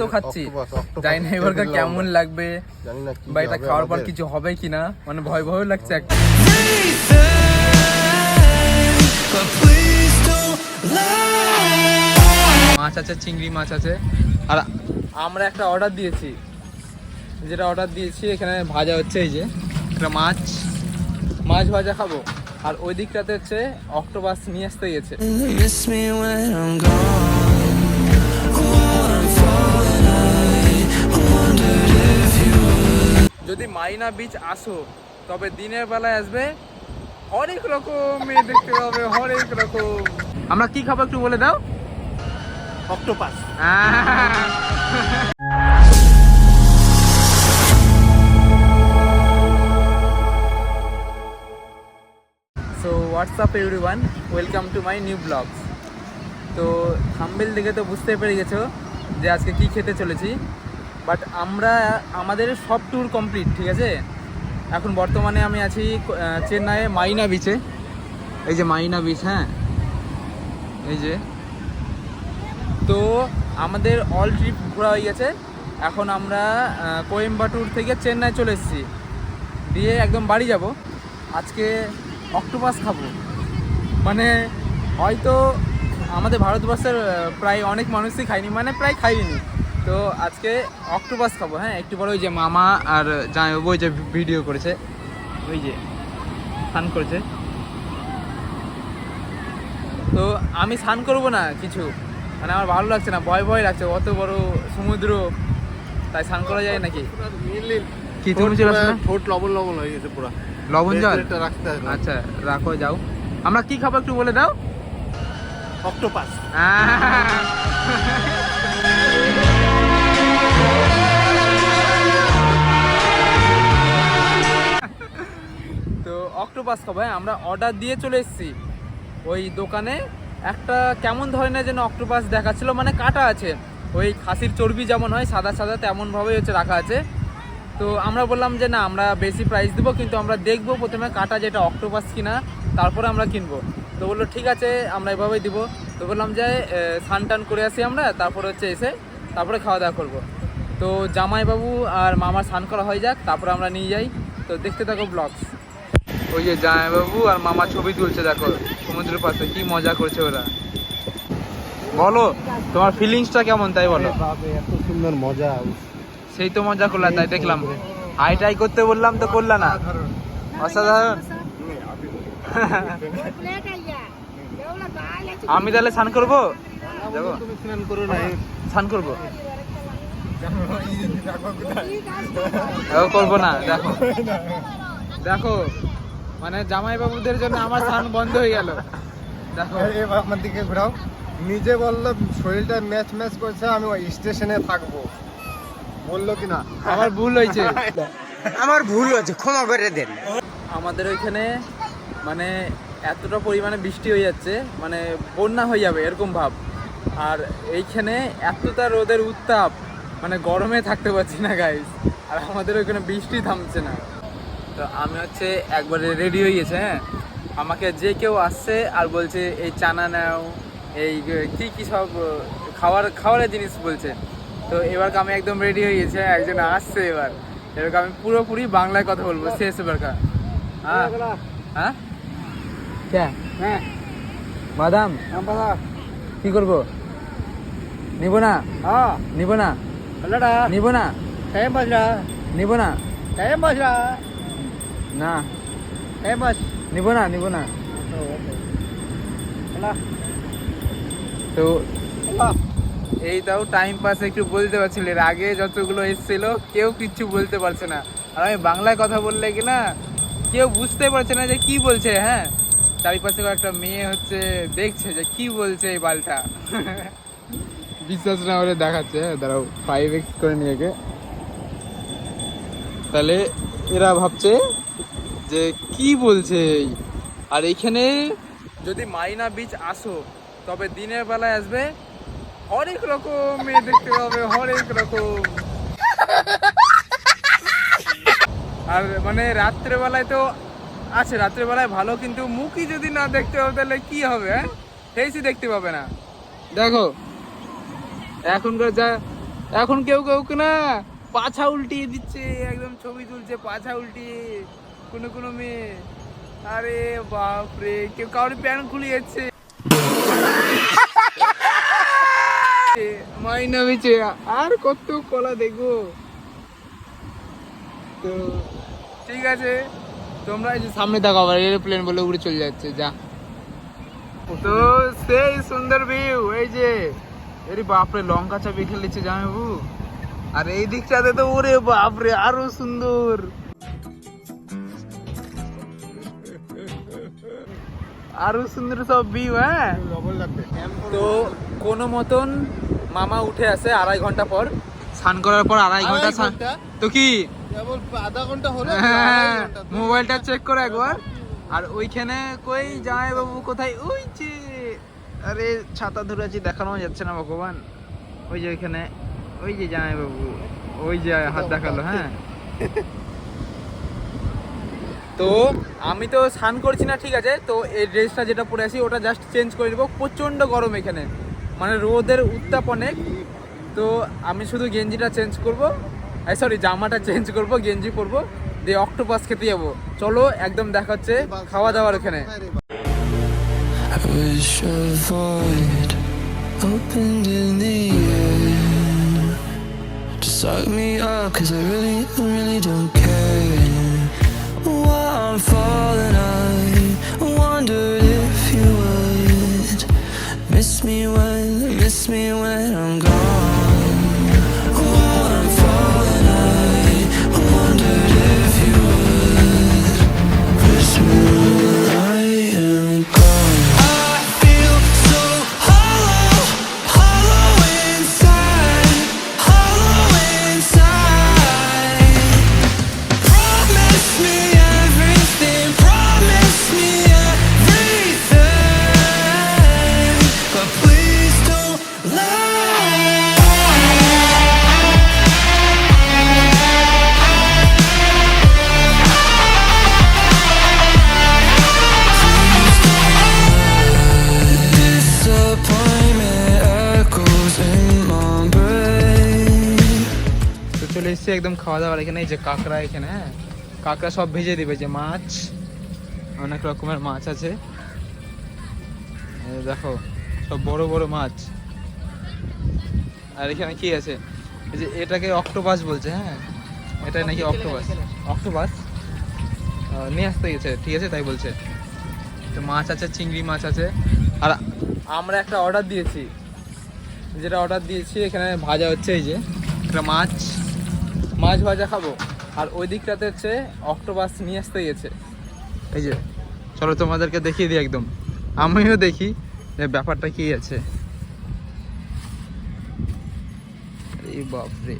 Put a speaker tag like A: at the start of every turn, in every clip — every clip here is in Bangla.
A: তো খাচ্ছি। জানি না এবারকার কেমন লাগবে
B: জানি না কি
A: বা এটা খাওয়ার পর কিছু হবে কিনা মানে ভয় ভয় লাগছে একটা। মাছ আছে চিংড়ি মাছ আছে। আর আমরা একটা অর্ডার দিয়েছি। যেটা অর্ডার দিয়েছি এখানে ভাজা হচ্ছে এই যে। একটা মাছ। মাছ ভাজা খাব। আর ওই দিকটাতে হচ্ছে অক্টোপাস নিয়ে আসতে গেছে। যদি মাইনা বিচ আসো তবে দিনের বেলায় আসবে অনেক রকম মেয়ে দেখতে পাবে অনেক রকম। আমরা কি খাব একটু বলে দাও?
B: Octopus.
A: So what's up everyone welcome to my new vlogs তো থাম্বেল দেখে তো বুঝতে পেরে গেছো যে আজকে কি খেতে চলেছি। বাট আমরা, আমাদের সব ট্যুর কমপ্লিট ঠিক আছে? এখন বর্তমানে আমি আছি চেন্নাইয়ে মাইনা বিচে এই যে মাইনা বিচ হ্যাঁ? এই যে। তো আমাদের অল ট্রিপ ঘোরা হয়ে গেছে। এখন আমরা কোয়েম্বাটুর থেকে চেন্নাই চলে এসেছি। দিয়ে একদম বাড়ি যাব। আজকে অক্টোপাস খাব। মানে হয়তো আমাদের ভারতবর্ষের প্রায় অনেক মানুষই খায়নি। মানে প্রায় খাইনি তো আজকে অক্টোপাস খাব হ্যাঁ? একটু পরে ওই যে মামা আর জামাইবাবু ওই যে ভিডিও করেছে। ওই যে স্নান করেছে। তো আমি স্নান করব না কিছু। মানে আমার ভালো লাগছে না ভয় ভয় লাগছে অত বড় সমুদ্র। তাই স্নান করা যায় নাকি? কি তুমি চলে আসো
B: ঠোঁট লবণ লবণ হয়ে গেছে পুরো।
A: লবণ জল?
B: রাখতে
A: আচ্ছা রাখো যাও। আমরা কি খাব একটু বলে দাও?
B: অক্টোপাস।
A: তো অক্টোপাস খাব হ্যাঁ আমরা অর্ডার দিয়ে চলে এসেছি। ওই দোকানে একটা কেমন ধরনের যেন অক্টোপাস দেখাচ্ছিল মানে কাটা আছে। ওই খাসির চর্বি যেমন হয়, সাদা সাদা তেমনভাবেই হচ্ছে রাখা আছে। তো আমরা বললাম যে না, আমরা বেশি প্রাইস দেবো, কিন্তু আমরা দেখব প্রথমে কাটা যেটা অক্টোপাস কিনা, তারপরে আমরা কিনবো। তো বলল, ঠিক আছে, আমরা এভাবেই দিব। তো বললাম যে স্নান টান করে আসি আমরা, তারপরে হচ্ছে এসে তারপরে খাওয়া দাওয়া করব। তো জামাইবাবু আর মামার স্নান করা হয়ে যাক, তারপরে আমরা নিয়ে যাই। তো দেখতে থাকো ব্লগস ওই যে জামাইবাবু আর মামা ছবি তুলছে দেখো সমুদ্রের পাশে কি মজা করছে ওরা। বলো তোমার ফিলিংসটা কেমন তাই বলো?
B: এত সুন্দর মজা।
A: সেই তো মজা করলাম তাই দেখলাম। হাই টাই করতে বললাম তো করলা না। অসাধারণ। আমি তাহলে স্নান করব?
B: স্নান
A: করব। করব না দেখো। দেখো। মানে জামাই বাবুদের জন্য আমার স্নান বন্ধ হয়ে গেল। দেখো।
B: এবার আমার দিকে ঘোরাও। নিজে বলল শরীরটা ম্যাচ ম্যাচ করছে আমি ওই স্টেশনে থাকব। বলল কি না
A: আমার ভুল হয়েছে।
C: আমার ভুল হয়েছে ক্ষমা করে দেন।
A: আমাদের ওইখানে মানে এতটা পরিমাণে বৃষ্টি হয়ে যাচ্ছে মানে বন্যা হয়ে যাবে এরকম ভাব। আর এইখানে এতটা রোদের উত্তাপ মানে গরমে থাকতে পারছি না গাইস আর আমাদের ওইখানে বৃষ্টি থামছে না। তো আমি হচ্ছে একবারে রেডি হয়ে গেছে হ্যাঁ? আমাকে যে কেউ আসছে আর বলছে এই চানা নাও এই কি কি সব খাওয়ার খাওয়ারের জিনিস বলছে। তো এবার আমি একদম রেডি হয়ে গেছে হ্যাঁ, একজন আসছে এবার। এবার আমি পুরোপুরি বাংলায় কথা বলব শেষ এবার হ্যাঁ হ্যাঁ? ক্যা
B: হ্যাঁ?
A: বাদাম? কি করব? নিব না?
B: হ্যাঁ।
A: নিব না? নিব না?
B: কে বসরা
A: নিব না?
B: কে বসরা
A: না।
B: কে বস
A: নিব না নিব না। তো এই তাও টাইম পাস একটু বলতে পারছিল এর আগে যতগুলো এসেছিল কেউ কিচ্ছু বলতে পারছে না। আর আমি বাংলায় কথা বললে কি না কেউ বুঝতে পারছে না যে কি বলছে হ্যাঁ? চারিপাশে একটা মেয়ে হচ্ছে দেখছে যে কি বলছে এই বালটা। বিশ্বাস না হলে দেখাচ্ছে হ্যাঁ দাঁড়াও ফাইভ এক্স করে নিয়ে তাহলে এরা ভাবছে যে কি বলছে? আর এইখানে যদি মাইনা বিচ আসো তবে দিনের বেলায় আসবে হরেক রকম মেয়ে দেখতে পাবে হরেক রকম। আর মানে রাত্রেবেলায় তো আছে রাত্রেবেলায় ভালো কিন্তু মুখই যদি না দেখতে পাবে তাহলে কি হবে হ্যাঁ? ফেসই দেখতে পাবে না। দেখো এখনকার যা এখন কেউ কেউ না পাছা উল্টিয়ে দিচ্ছে একদম ছবি তুলছে পাছা উল্টিয়ে। কোনো কোনো মেয়ে। আরে বাপরে, কেউ কারোর প্যান্ট খুলে যাচ্ছে বেচে আর কত কলা দেখব। তো ঠিক আছে, তোমরা এই যে সামনে দেখো, আবার এরোপ্লেন বলে উড়ে চলে যাচ্ছে, যা। তো সেই সুন্দর ভিউ এই যে। এরে বাপরে, লঙ্কা চাপি খেলেছে জামাইবাবু। আর এই দিকটাতে তো ওরে বাপরে, আরও সুন্দর। আরও সুন্দর সব ভিউ হ্যাঁ? তো কোনো মতন মামা উঠে আসে আড়াই ঘণ্টা পর। স্নান করার পর আড়াই
B: ঘণ্টা
A: তো কি?
B: কেবল আধা ঘণ্টা হলো?
A: হ্যাঁ মোবাইলটা চেক করো একবার। আর ওইখানে কই জামাই বাবু? কোথায়? ওই যে আরে ছাতা ধরে আছি দেখানো যাচ্ছে না ভগবান। ওই যে ওইখানে ওই যে জামাই বাবু। ওই যে হাত দেখাল হ্যাঁ। তো আমি তো স্নান করছি না ঠিক আছে? তো এই ড্রেসটা যেটা পরে আছি ওটা জাস্ট চেঞ্জ করে দেবো। প্রচণ্ড গরম এখানে। মানে রোদের উত্তাপ অনেক। তো আমি শুধু গেঞ্জিটা চেঞ্জ করব। সরি জামাটা চেঞ্জ করব গেঞ্জি পরবো। দিয়ে অক্টোপাস খেতে যাব। চলো একদম দেখা হচ্ছে। খাওয়া দাওয়ার ওখানে।
D: Suck me up, cause I really, really don't care. I'm falling, I wondered if you would miss me when, miss me when I'm gone.
A: এসেছি একদম খাওয়া দাওয়ার এখানে এই যে কাঁকড়া এখানে হ্যাঁ? কাঁকড়া সব ভেজে দিবে যে মাছ অনেক রকমের মাছ আছে। দেখো সব বড় বড় মাছ। আর এখানে কি আছে? এই যে এটাকে অক্টোপাস বলছে হ্যাঁ? এটা নাকি অক্টোপাস। অক্টোপাস? নিয়ে আসতে গেছে ঠিক আছে তাই বলছে। তো মাছ আছে চিংড়ি মাছ আছে। আর আমরা একটা অর্ডার দিয়েছি। যেটা অর্ডার দিয়েছি এখানে ভাজা হচ্ছে এই যে একটা মাছ। মাছ ভাজা খাব। আর ওই দিকটাতে হচ্ছে অক্টোপাস নিয়ে আসতে গেছে এই যে চলো তোমাদেরকে দেখিয়ে দিই একদম। আমিও দেখি যে ব্যাপারটা কি আছে। বাপরে।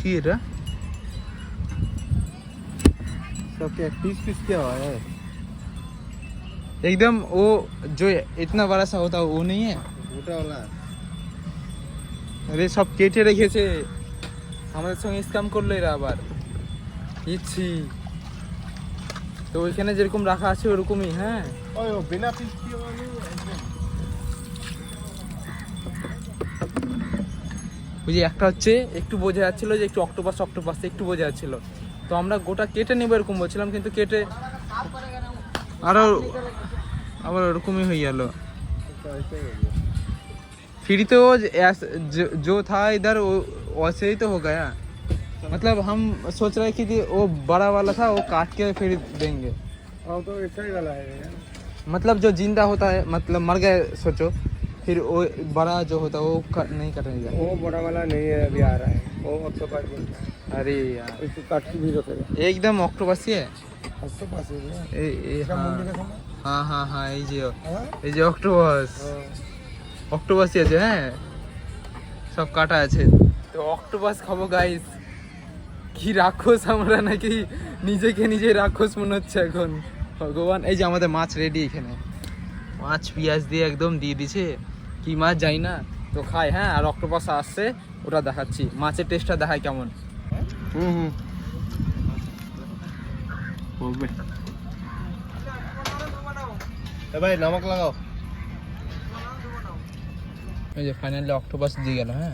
A: কি এটা?
B: সব পিস পিস কে হয়।
A: एकदम वो जो इतना बड़ा सा होता है वो नहीं है
B: গোটা वाला
A: আরে সব কেটে রেখেছে আমাদের সঙ্গে স্ক্যাম করলো এরা আবার ইচ্ছি তো ওইখানে যেরকম রাখা আছে ওরকমই হ্যাঁ
B: ओए वो बिना पीस किए वाला नहीं है एकदम।
A: ওই যে একটা হচ্ছে একটু বোঝা যাচ্ছিল যে একটু অক্টোপাস অক্টোপাস একটু বোঝা যাচ্ছিল তো আমরা গোটা কেটে নেবো এরকম বলছিলাম কিন্তু কেটে আরো আবার ওরকমই হয়ে গেল
B: तो ऐसे ही हो गया
A: फिर तो ज- ऐस- जो, जो था इधर वो वैसे ही तो हो गया मतलब हम सोच रहे कि जी वो बड़ा वाला था वो काट के फिर देंगे
B: अब तो ऐसा ही वाला है यार।
A: मतलब जो जिंदा होता है मतलब मर गए सोचो फिर वो बड़ा जो होता है वो कट, नहीं कटने जाए
B: वो बड़ा वाला नहीं है अभी आ रहा है वो ऑक्टो पास बोलता है
A: अरे यार
B: इसको काट के भी रखेगा
A: एकदम ऑक्टोपस ही है
B: ऑक्टो पास है ना
A: ए- ए-
B: इसका
A: हाँ হ্যাঁ হ্যাঁ হ্যাঁ এই যে
B: হ্যাঁ?
A: এই যে অক্টোপাস।
B: হ্যাঁ।
A: অক্টোপাসই আছে হ্যাঁ? সব কাটা আছে। তো অক্টোপাস খাব গাইস কি রাক্ষস আমরা নাকি? নিজেকে নিজে রাক্ষস মনে হচ্ছে এখন। ভগবান এই যে আমাদের মাছ রেডি এখানে। মাছ পেঁয়াজ দিয়ে একদম দিয়ে দিছে। কি মাছ যাই না। তো খাই হ্যাঁ? আর অক্টোপাস আসছে ওটা দেখাচ্ছি। মাছের টেস্টটা দেখায় কেমন।
B: হুম হুম। এ ভাই নামক লাগাও।
A: এই যে ফাইনালি অক্টোপাস দিয়ে গেল হ্যাঁ?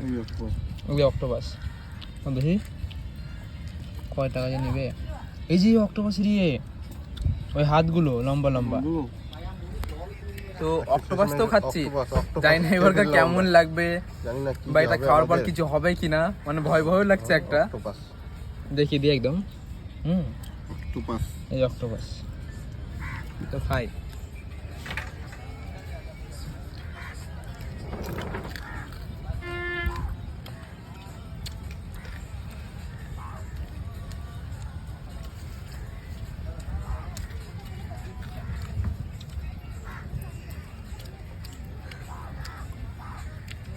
A: ওই অক্টোপাস দেখি কয় টাকা যে নেবে? এই যে অক্টোপাস ইয়ে ওই হাতগুলো লম্বা লম্বা। তো অক্টোপাস তো খাচ্ছি। জানি না এবার কেমন লাগবে।
B: জানি না কি
A: বা এটা খাওয়ার পর কিছু হবে কিনা মানে ভয় ভয় লাগছে একটা। দেখি দিই একদম। হুম। এই অক্টোপাস তো খাই।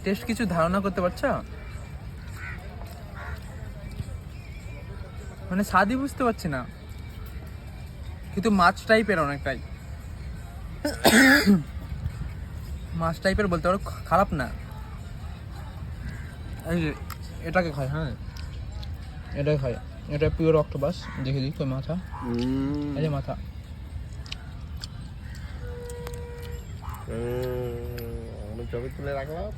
A: টেস্ট কিছু ধারণা করতে পারছ? মানে স্বাদই বুঝতে পারছি না। কিন্তু মাছ টাইপের অনেকটাই। মাছ টাইপের বলতে পারো খারাপ না। এই যে এটাকে খাই হ্যাঁ? এটাই খাই। এটা পিওর অক্টোপাস দেখে দিই কই মাথা। এই যে মাথা।
B: আমি ছবি তুলে রাখলাম।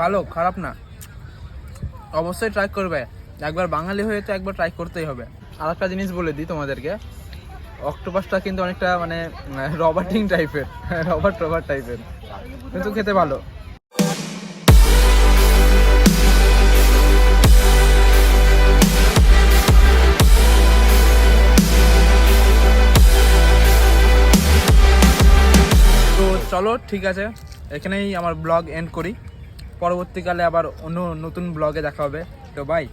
A: ভালো, খারাপ না। অবশ্যই ট্রাই করবে। একবার বাঙালি হয়ে তো একবার ট্রাই করতেই হবে। আর একটা জিনিস বলে দিই তোমাদেরকে। অক্টোপাসটা কিন্তু অনেকটা মানে রবার্টিং টাইপের রবার্ট রবার্ট টাইপের কিন্তু খেতে ভালো। তো চলো, ঠিক আছে। এখানেই আমার ব্লগ এন্ড করি। পরবর্তীকালে আবার অন্য নতুন ব্লগে দেখা হবে। তো বাই